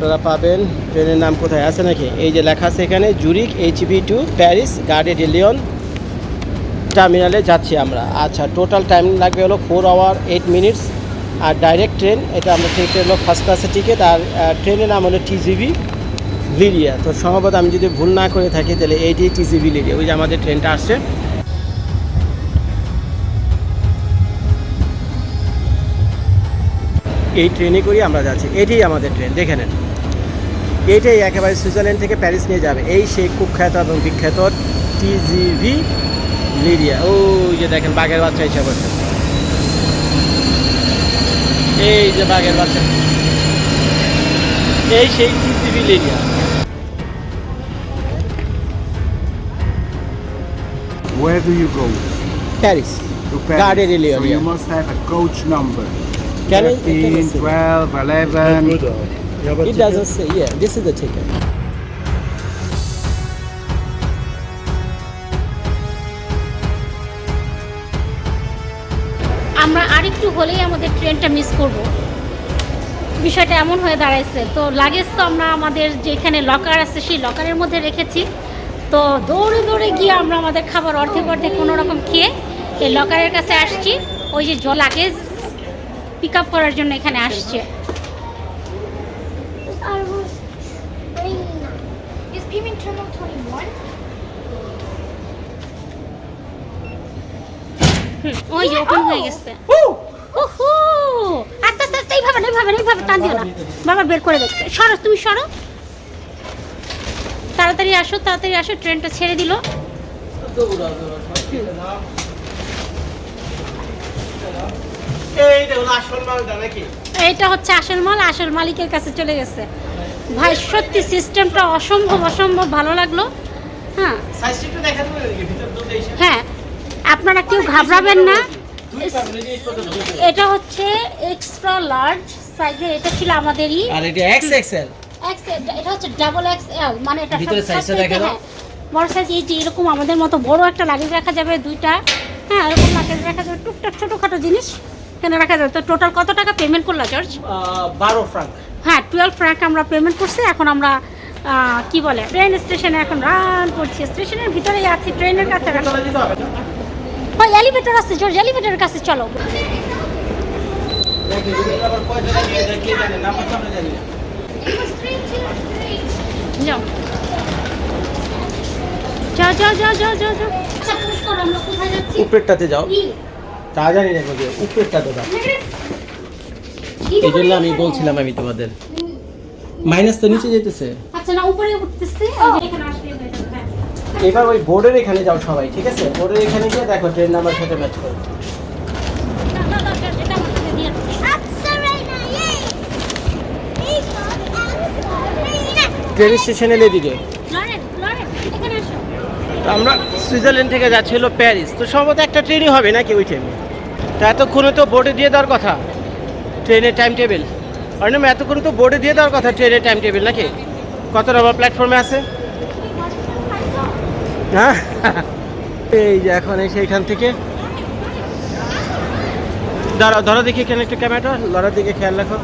আপনারা পাবেন ট্রেনের নাম কোথায় আছে নাকি? এই যে লেখা আছে এখানে Zurich HB to Paris Gare de Lyon টার্মিনালে যাচ্ছি আমরা। আচ্ছা টোটাল টাইম লাগবে হলো ফোর আওয়ার এইট মিনিটস আর ডাইরেক্ট ট্রেন এটা আমরা টিকিট হলো ফার্স্ট ক্লাসের টিকিট আর ট্রেনের নাম হলো টিজিভি লিরিয়া। তো সম্ভবত আমি যদি ভুল না করে থাকি তাহলে এইটি টিজিভি লিরিয়া, ওই যে আমাদের ট্রেনটা আসছে। এই ট্রেনে করি আমরা যাচ্ছি, এটাই আমাদের ট্রেন দেখে নেন। এইটাই একেবারে সুইজারল্যান্ড থেকে প্যারিস নিয়ে যাবে এই সেই কুখ্যাত এবং বিখ্যাত টিজিভি লিডিয়া ও যে দেখেন বাঘের বাচ্চা হিসাব করছে এই যে বাঘের বাচ্চা এই সেই TGV Lydia Where do you go? Paris. To Paris. Garden so you must have a coach number. Can 13, 12, 11. It ticket? doesn't say. Yeah, this is the ticket. আমরা আরেকটু হলেই আমাদের ট্রেনটা মিস করব বিষয়টা এমন হয়ে দাঁড়াইছে তো লাগেজ তো আমরা আমাদের যেখানে লকার আছে সেই লকারের মধ্যে রেখেছি তো দৌড়ে দৌড়ে গিয়ে আমরা আমাদের খাবার অর্ধেক অর্ধেক কোনো রকম খেয়ে এই লকারের কাছে আসছি ওই যে লাগেজ পিক আপ করার জন্য এখানে আসছে Is payment terminal 21? ওই যে ওপেন হয়ে গেছে উহু! আস্তে আস্তে আস্তে এইভাবে না এইভাবে এইভাবে টান দিও না। বাবা বের করে দেখতে সরো তুমি সরো। তাড়াতাড়ি আসো তাড়াতাড়ি আসো ট্রেনটা ছেড়ে দিল। মালটা নাকি এইটা হচ্ছে আসল মাল আসল মালিকের কাছে চলে গেছে। ভাই সত্যি সিস্টেমটা অসম্ভব অসম্ভব ভালো লাগল। হ্যাঁ। সাইজটা হ্যাঁ আপনারা কেউ ঘাবড়াবেন না। এটা হচ্ছে এক্সট্রা লার্জ সাইজের এটা ছিল আমাদেরই। আর এটা এক্স এক্সেল XL, এটা হচ্ছে ডাবল এক্সএল মানে এটা ভিতরে সব- size টা সবথেকে, দেখে দাও। হ্যাঁ, বড় সাইজ এই যে এরকম আমাদের মতো বড় একটা লাগেজ রাখা যাবে দুইটা। হ্যাঁ এরকম লাগেজ রাখা যাবে। টুকটাক ছোটোখাটো জিনিস। এখানে রাখা যাবে। তো টোটাল কত টাকা পেমেন্ট করলা জর্জ বারো ফ্রাঙ্ক হ্যাঁ টুয়েলভ ফ্র্যাঙ্ক আমরা পেমেন্ট করছি। এখন আমরা কি বলে ট্রেন স্টেশনে এখন রান করছি। স্টেশনের ভিতরেই আছি ট্রেনের কাছে? ওই এলিভেটর আছে জর্জ এলিভেটরের কাছে চলো। দেখি, যদি আবার কয়টা লাগিয়ে দেয়, কে জানে, নাম্বারটা আমরা জানি না। It was 323. যাও যাও যাও যাও যাও যাও। আচ্ছা যাও। তা জানি না কোথায় উপরেরটাতে যাও এই জন্য আমি বলছিলাম আমি তোমাদের। মাইনাস তো নিচে যেতেছে। আচ্ছা না উপরে উঠতেছে এখানে আসলে হয়ে। এবার ওই বোর্ডের এখানে যাও সবাই ঠিক আছে? বোর্ডের এখানে গিয়ে দেখো ট্রেন নাম্বার সাথে ম্যাচ করো. ট্রেন স্টেশনে এদিকে। লরেন, লরেন, এখানে আসো। তো আমরা সুইজারল্যান্ড থেকে যাচ্ছি হলো প্যারিস। তো সম্ভবত একটা ট্রেনই হবে নাকি ওই টাইমে তো এতক্ষণে তো বোর্ডে দিয়ে দেওয়ার কথা। ট্রেনের টাইম টেবিল আর অর্ণব এতক্ষণ তো বোর্ডে দিয়ে দেওয়ার কথা ট্রেনের টাইম টেবিল নাকি? কত নম্বর প্ল্যাটফর্মে আছে? হ্যাঁ? এই যে এখন সেইখান থেকে। ধরো ধরো দেখি এখানে একটু ক্যামেরাটা লড়ার দিকে খেয়াল রাখো।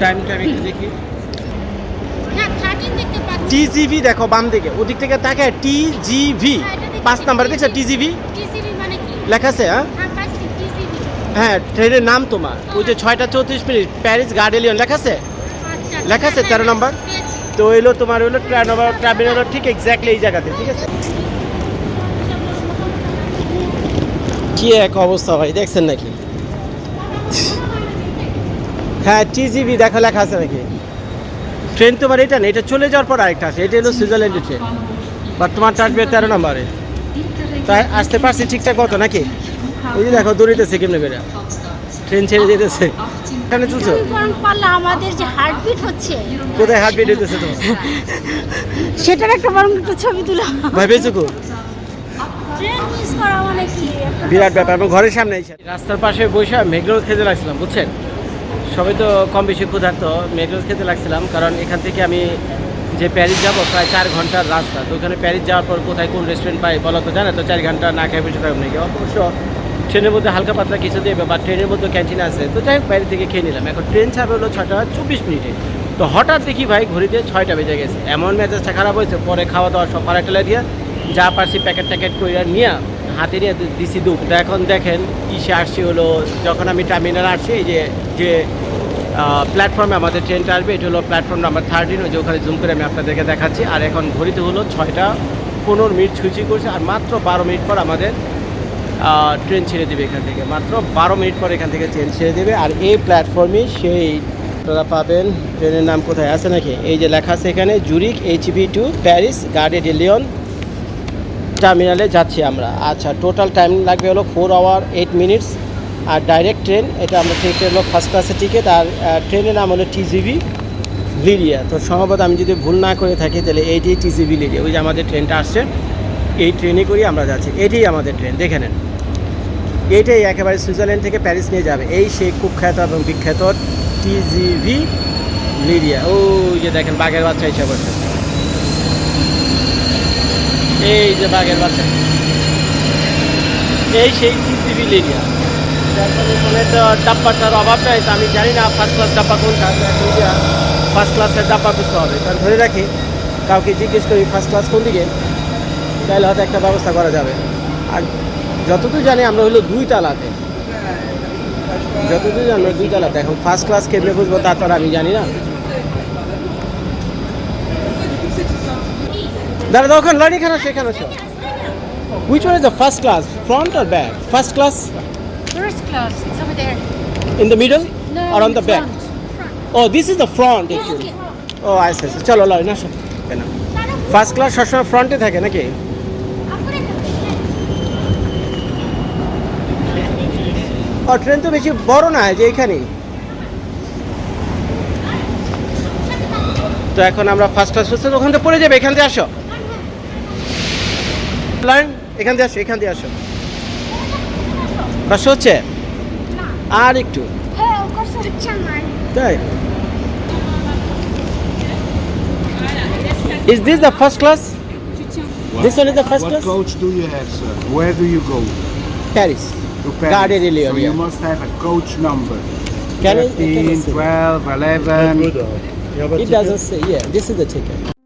টাইম টাইম একটু দেখি। হ্যাঁ, 13 টিজিভি দেখো বাম দিকে। ওদিক থেকে তাকে টিজিভি পাঁচ নাম্বার দেখছ? টিজিভি মানে লেখা আছে হ্যাঁ? হ্যাঁ, ট্রেনের নাম তোমার। ওই যে ছয়টা চৌত্রিশ মিনিট প্যারিস গার্ডেলিয়ন লেখা আছে? আচ্ছা, লেখা আছে তেরো নম্বর? তো এলো তোমার হলো ট্রেন নম্বর ট্রাভেল ঠিক এক্স্যাক্টলি এই জায়গাতে ঠিক আছে? কি এক অবস্থা ভাই দেখছেন নাকি? হ্যাঁ টিজিভি দেখা লেখা আছে নাকি? ট্রেন তোমার এটা না এটা চলে যাওয়ার পর আরেকটা আছে এটা হলো সুইজারল্যান্ডের ট্রেন বাট তোমারটা আসবে তেরো নম্বরে। তাই আসতে পারছি ঠিকঠাক মতো নাকি? ওই যে দেখো দৌড়িতেছে কেমনে করে? ট্রেন ছেড়ে যেতেছে। এখানে চলছো? পারলে আমাদের যে হার্টবিট হচ্ছে। কোথায় হার্ট বিট হইতেছে তোমার সেটার একটা বরং একটু ছবি তুলো মিস করা মানে কি? বিরাট ব্যাপার আমার ঘরের সামনে রাস্তার পাশে বসে মেঘরোজ খেতে লাগছিলাম বুঝছেন? সবাই তো কম বেশি ক্ষুধার্ত মেঘরোজ খেতে লাগছিলাম কারণ এখান থেকে আমি যে প্যারিস যাব প্রায় চার ঘণ্টার রাস্তা। তো ওখানে প্যারিস যাওয়ার পর কোথায় কোন রেস্টুরেন্ট পাই বলো তো জানে তো? চার ঘণ্টা না খেয়ে বসে থাকব নাকি? অবশ্য ট্রেনের মধ্যে হালকা পাতলা কিছু দেবে বা ট্রেনের মধ্যে ক্যান্টিন আছে, তো যাই হোক বাইরে থেকে খেয়ে নিলাম। এখন ট্রেন ছাড়বে হলো ছটা চব্বিশ মিনিটে। তো হঠাৎ দেখি ভাই ঘড়িতে ছয়টা বেজে গেছে। এমন মেজাজটা খারাপ হয়েছে, পরে খাওয়া দাওয়া সব পাড়া টেলা দিয়ে যা পারছি প্যাকেট ট্যাকেট করে নিয়ে হাতে নিয়ে দিছি দুঃখ তো এখন দেখেন ইসে আসছি হলো, যখন আমি টার্মিনাল আসছি, এই যে যে প্ল্যাটফর্মে আমাদের ট্রেনটা আসবে, এটা হলো প্ল্যাটফর্ম নাম্বার থার্টিন ওই যে ওখানে জুম করে আমি আপনাদেরকে দেখাচ্ছি। আর এখন ঘড়িতে হলো ছয়টা পনেরো মিনিট ছুঁচি করছে, আর মাত্র বারো মিনিট পর আমাদের ট্রেন ছেড়ে দেবে এখান থেকে। মাত্র বারো মিনিট পর এখান থেকে ট্রেন ছেড়ে দেবে। আর এই প্ল্যাটফর্মে সেই আপনারা পাবেন ট্রেনের নাম কোথায় আছে নাকি? এই যে লেখা আছে এখানে Zurich HB to Paris Gare de Lyon টার্মিনালে যাচ্ছি আমরা। আচ্ছা টোটাল টাইম লাগবে হলো ফোর আওয়ার এইট মিনিটস আর ডাইরেক্ট ট্রেন এটা আমরা টিকিট হলো ফার্স্ট ক্লাসের টিকিট আর ট্রেনের নাম হলো টিজিভি লিরিয়া তো সম্ভবত আমি যদি ভুল না করে থাকি, তাহলে এইটি টিজিভি লিরিয়া ওই যে আমাদের ট্রেনটা আসছে, এই ট্রেনে করেই আমরা যাচ্ছি। এটাই আমাদের ট্রেন দেখে নেন। এইটাই একেবারে সুইজারল্যান্ড থেকে প্যারিস নিয়ে যাবে। এই সেই কুখ্যাত এবং বিখ্যাত টিজিভি লিরিয়া ওই যে দেখেন, বাঘের বাচ্চা হিসাবে বসে। এই যে বাঘের বাচ্চা। এই সেই টিজিভি লিরিয়া এখানে তো ডাব্বাটার অভাব নাই, তো আমি জানি না ফার্স্ট ক্লাস ডাব্বা কোনটা ফার্স্ট ক্লাসের ডাব্বা কিছু হবে। কারণ ধরে রাখি, কাউকে জিজ্ঞেস করি ফার্স্ট ক্লাস কোন দিকে, তাহলে হয়তো একটা ব্যবস্থা করা যাবে। আর যতদূর জানি আমরা হলো দুই তালাতে। যতদূর জানি দুই তালাতে। এখন ফার্স্ট ক্লাস খেতে বুঝব তারপর আমি জানি না। দাঁড়া দাও ওখান লড়ি খানো সেখানো সব which one is the first class front R back first class first in the middle R on the back O this is the front ও আচ্ছা আচ্ছা চলো লড়ি না ফার্স্ট ক্লাস সবসময় ফ্রন্টে থাকে নাকি? ও ট্রেন তো বেশি বড় না যে এখানেই তো এখন আমরা ফার্স্ট ক্লাস হচ্ছে ওখান থেকে পড়ে যাবে এখান থেকে আসো লাইন এখান দিয়ে আসো এখান দিয়ে আসো বাস হচ্ছে আর একটু হ্যাঁ ও কষ্ট হচ্ছে আমার তাই Is this the first class? This one is the first what class? coach do you have, sir? Where do you go? Paris. To Paris. Garde de So yeah. you must have a coach number. Can I- can I 13, see? 12, 11. It doesn't say. Yeah, this is the ticket.